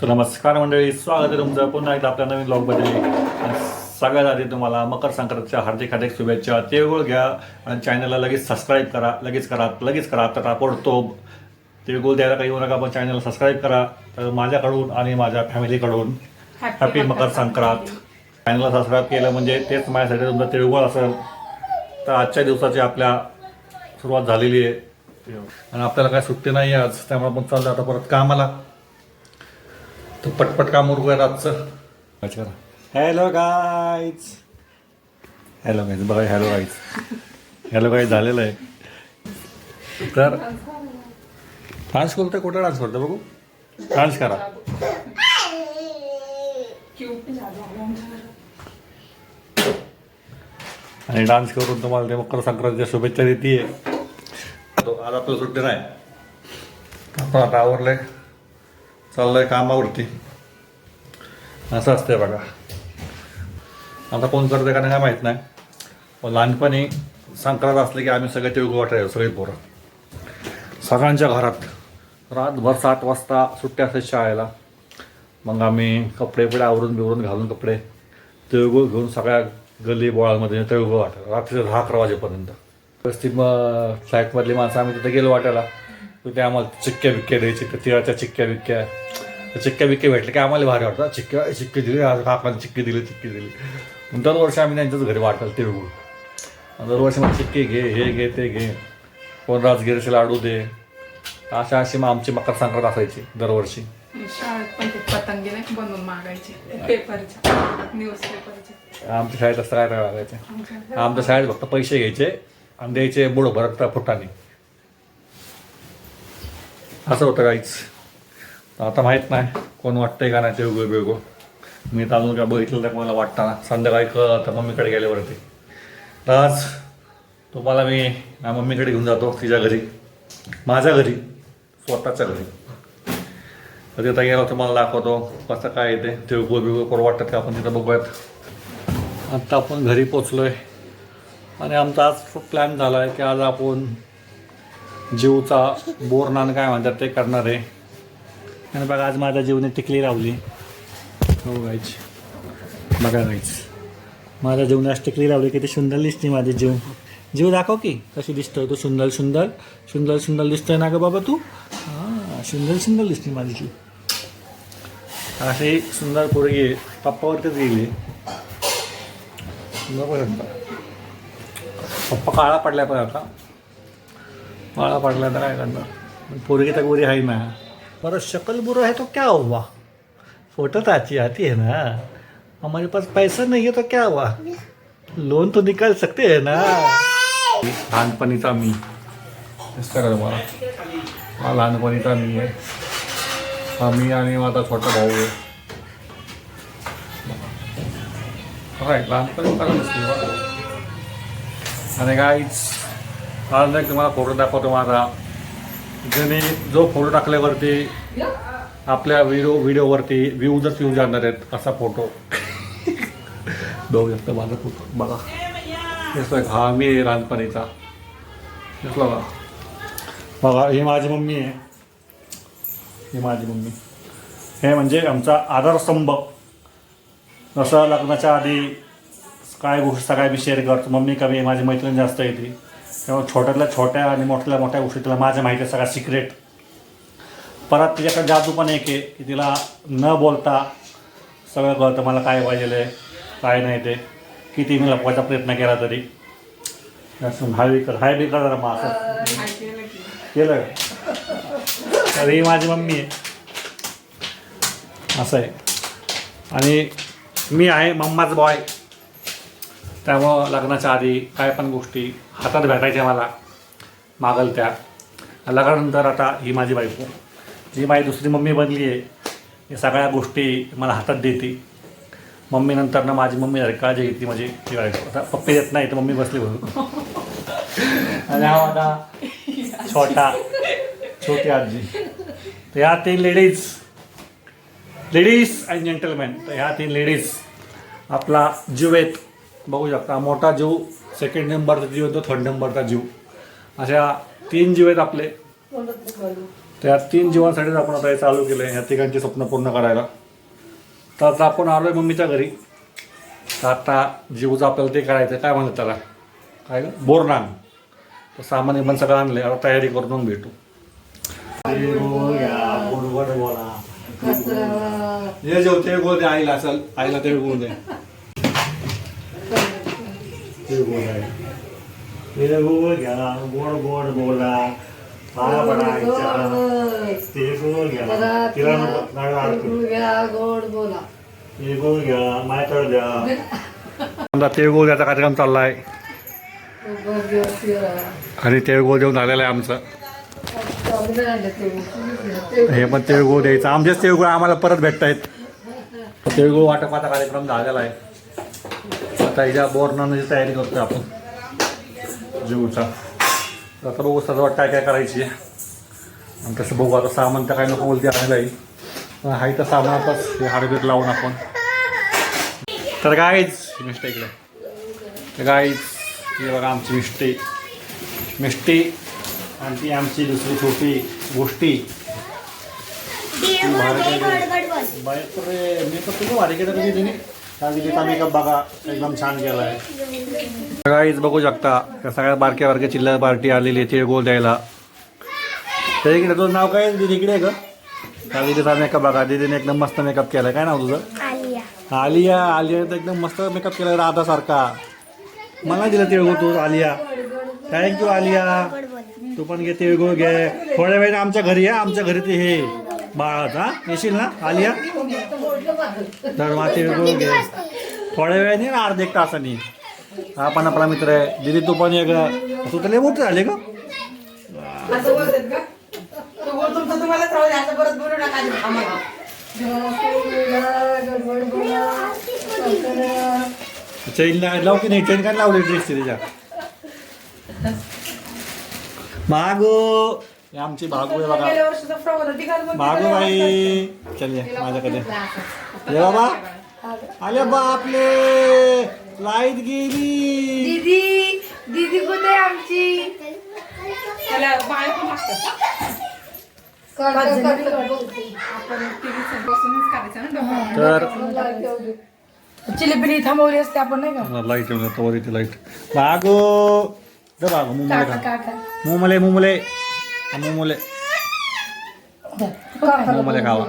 तर नमस्कार मंडळी स्वागत आहे तुमचं. पुन्हा एकदा आपल्या नवीन ब्लॉगमध्ये. सगळ्यात आधी तुम्हाला मकर संक्रांतीच्या हार्दिक हार्दिक शुभेच्छा. तिळगुळ घ्या आणि चॅनलला लगेच सबस्क्राईब करा. लगेच करा लगेच करा. तर ताबडतोब तिळगुळ द्यायला काही येऊ नका पण चॅनलला सबस्क्राईब करा. तर माझ्याकडून आणि माझ्या फॅमिलीकडून हॅपी मकर संक्रांत. चॅनलला सबस्क्राईब केलं म्हणजे तेच माझ्यासाठी तुमचं तिळगुळ असेल. तर आजच्या दिवसाची आपल्या सुरुवात झालेली आहे. आणि आपल्याला काय सुट्टी नाही आहे आज त्यामुळे आपण चाललो आता परत कामाला. तर पटपट काम उरकूया आजचं हॅलो गाईज हॅलो गाईज बघा हॅलो गाईज हॅलो गाईज झालेलं आहे. तर डान्स करतोय कुठं डान्स करतो बघू? डान्स करा. आणि डान्स करून तुम्हाला ते मकर संक्रांतीच्या शुभेच्छा देते आज आपल्याला सुट्टी नाही. आपण आता आवरलंय. चाललंय कामावरती असं असतंय बघा. आता कोण करतं का नाही काय माहीत नाही. लहानपणी संक्रांत असले की आम्ही सगळे तिळगुळ वाटायचो सगळी पोरं. सगळ्यांच्या घरात. रातभर सात वाजता सुट्ट्या असतात शाळेला. मग आम्ही कपडे बिडे आवरून बिवरून घालून कपडे तिळगुळ घेऊन सगळ्या गल्ली बोळामध्ये तिळगुळ वाटायला. रात्री दहा अकरा वाजेपर्यंत. बस ती मग फ्लॅटमधली माणसं आम्ही तिथे गेलो वाटायला. तर ते आम्हाला चिक्क्या बिक्क्या द्यायची त्या तिळाच्या चिक्क्या बिक्क्या. चिक्क्या बिक्क्या भेटले की आम्हाला भारी वाटतं. चिक्क्या चिक्की दिली आज काकाने चिक्की दिली चिक्की दिली. मग दरवर्षी आम्ही त्यांच्याच घरी वाटायला तिळगुळ. दरवर्षी मग चिक्की घे हे घे ते घे. कोण राजगिरीचे लाडू दे. अशा अशी मग आमची मकर संक्रांत असायची दरवर्षी. शाळेत पण ते पतंगी नाही बनवून मागायचे? पेपरच्या न्यूज पेपरच्या आमच्या शाळेत असं काय लागायचं आमच्या शाळेत फक्त पैसे घ्यायचे आणि द्यायचे बुडं भरत फुटाने. असं होतं काहीच. आता माहीत नाही कोण वाटतंय का नाही ते उगं बिळगो मी तर अजून काय बघितलं तर मला वाटताना. संध्याकाळी कळतं मम्मीकडे गेल्यावरती तर आज तुम्हाला मी माझ्या मम्मीकडे घेऊन जातो तिच्या घरी. माझ्या घरी. स्वतःच्या घरी. तर तिथं गेलो तुम्हाला दाखवतो कसं काय येते तिळगुळ बिळगुळ करू वाटतात का आपण तिथं बघूयात. आत्ता आपण घरी पोचलो आहे आणि आमचा आज प्लॅन झाला आहे की आज आपण जीवचा बोरनान काय म्हणतात ते करणार आहे. आणि बघा आज माझ्या जीवने टिकली लावली हो गायच बघा गायच माझ्या जीवने आज टिकली लावली किती सुंदर दिसते माझी जीव. जीव दाखव की कशी दिसतोय तू? सुंदर सुंदर. सुंदर सुंदर दिसतोय ना गं बाबा तू? हां सुंदर सुंदर दिसते माझी जीव. अशी सुंदर पोरगी पप्पावरतीच गेली. पप्पा काळा पडल्या पण आता. काळा पडला तर काय करणार पोरगी तर गोरी आहे ना. पर शकल बुरा है तो क्या हुआ? फोटो तो अच्छी आती है ना. हमारे पास पैसा नहीं है तो क्या हुआ? लोन तो निकाल सकते हैं ना. लहानपणीचा मी. दिसतं का तुम्हाला हा लहानपणीचा मी आहे. हा मी आणि माझा छोटा भाऊ आहे. लहानपणी. आणि काहीच आज नाही तुम्हाला फोटो दाखवतो माझा. ज्याने जो फोटो टाकल्यावरती आपल्या व्हिडिओ व्हिडिओवरती व्ह्यूजच व्ह्यू जाणार आहेत असा फोटो. बघू शकता माझा फोटो. बघा. दिसतोय हा मी आहे लहानपणीचा दिसला का बघा ही माझी मम्मी आहे. ही माझी मम्मी. हे म्हणजे आमचा आधारस्तंभ जसं लग्नाच्या आधी काय गोष्ट सगळ्या मी शेअर करतो मम्मी कमी माझी मैत्रीण जास्त येते तेव्हा छोट्यातल्या छोट्या आणि मोठ्यातल्या मोठ्या गोष्टी तिला माझ्या माहिती आहे सगळ्या सिक्रेट परत तिच्याकडे जादू पण एक आहे की तिला न बोलता सगळं कळतं मला काय पाहिजे काय नाही ते. किती मी लपवायचा प्रयत्न केला तरी. हाय कर हाय बी कर जरा मग असं केलं? तर ही माझी मम्मी आहे. असं आहे. आणि मी आहे मम्माच बॉय त्यामुळं लग्नाच्या आधी काय पण गोष्टी हातात भेटायच्या मला मागल त्या. लग्नानंतर आता ही माझी बायको. जी माझी दुसरी मम्मी बनली आहे या सगळ्या गोष्टी मला हातात देते. मम्मीनंतर ना माझी मम्मी जर काळजी घेतली म्हणजे ती बायको. आता पप्पी देत नाही तर मम्मी बसली म्हणून. आणि हा माझा छोटा छोटी आजी. तर ह्या तीन लेडीज लेडीज अँड जेंटलमॅन तर ह्या तीन लेडीज आपला जीव आहेत बघू शकता मोठा जीव सेकंड नंबरचा जीव येतो थर्ड नंबरचा जीव. अशा तीन जीव आहेत आपले. त्या तीन जीवांसाठीच आपण आता हे चालू केलं आहे ह्या तिघांची स्वप्न पूर्ण करायला. तर आता आपण आलो आहे मम्मीच्या घरी. तर आता जीवचं आपल्याला ते करायचं आहे. काय म्हणतात त्याला? काय गं? बोरनान. तर सामान्य पण सगळं आणलं आता तयारी करून मग भेटू. हे जेवते गोल दे आईला असेल आईला ते गोल दे तिळगुळ घ्या गोड गोड बोला पाया पडायच्या तिळगुळ घ्या तिला नको गाडा अडकू गोड बोला तिळगुळ घ्या मायतळ द्या समजा तिळगुळ द्यायचा कार्यक्रम चालला आहे आणि तिळगुळ देऊन झालेला आहे आमचं हे पण तिळगुळ द्यायचं आमचेच तिळगुळ आम्हाला परत भेटत आहेत तिळगुळ वाटपाचा कार्यक्रम झालेला आहे. आता हिच्या बोरणाची तयारी करतोय आपण. जीवचा. तर आता बघू सजावट काय काय करायची. आहे आणि तसं बघू आता सामान तर काय नको बोलते आणायला येईल. पण हाय तर सामानातच हे हाडबीट लावून आपण. तर गाईज मिस्टेक तर गाईज हे बघा आमची मिष्टी मिष्टी आणि ती आमची दुसरी छोटी गोष्टी. बापरे मी तर तुझं भारी केलं कधी तिने मेकअप बघा एकदम छान केला आहे गाईज बघू शकता त्या सगळ्या बारक्या बारक्या चिल्लर पार्टी आलेली आहे तिळगोळ द्यायला. तर इकडे तुझं नाव काय आहे? दीदी इकडे आहे का? दीदीचा मेकअप बघा दीदीने एकदम मस्त मेकअप केला काय नाव तुझं? आलिया. आलिया. तर एकदम मस्त मेकअप केला राधासारखा मला नाही दिलं तिळगुळ तू आलिया. Thank you Alia. तू पण घे तिळगुळ घे. थोड्या वेळाने आमच्या घरी या आमच्या घरी ते हे. बाळ हा येशील ना? आलिया? तर घे. थोड्या वेळाने ना अर्धा एक तासाने. हा पण आपला मित्र आहे. दिदी तू पण ग तू तर लय मोठं झाले ग. का? चैन लाव की नाही? चैन काय लावली ड्रेस तिच्या मागो. हे आमची भागू आहे बघा. गेल्या वर्षीचा फ्रॉक होता. ती घाल मग मागो बाई चल ये माझ्याकडे. ये बाबा. अरे बापले. लाइट गेली. दीदी दीदी कुठे आहे आमची? त्याला बाळ पण लागतात आपण टीव्ही बसूनच करायचं ना डबा. तर चिलीपिली थांबवली असते आपण नाही का? लाइट येऊन जातो वर इथे लाइट दे बागो मुमले काका का काका मुमले मुमले मुमले. मुमले खावा.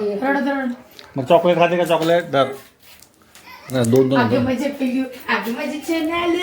मग चॉकलेट खाते का? चॉकलेट? दर दोन दोन. माझे माझे चॅनल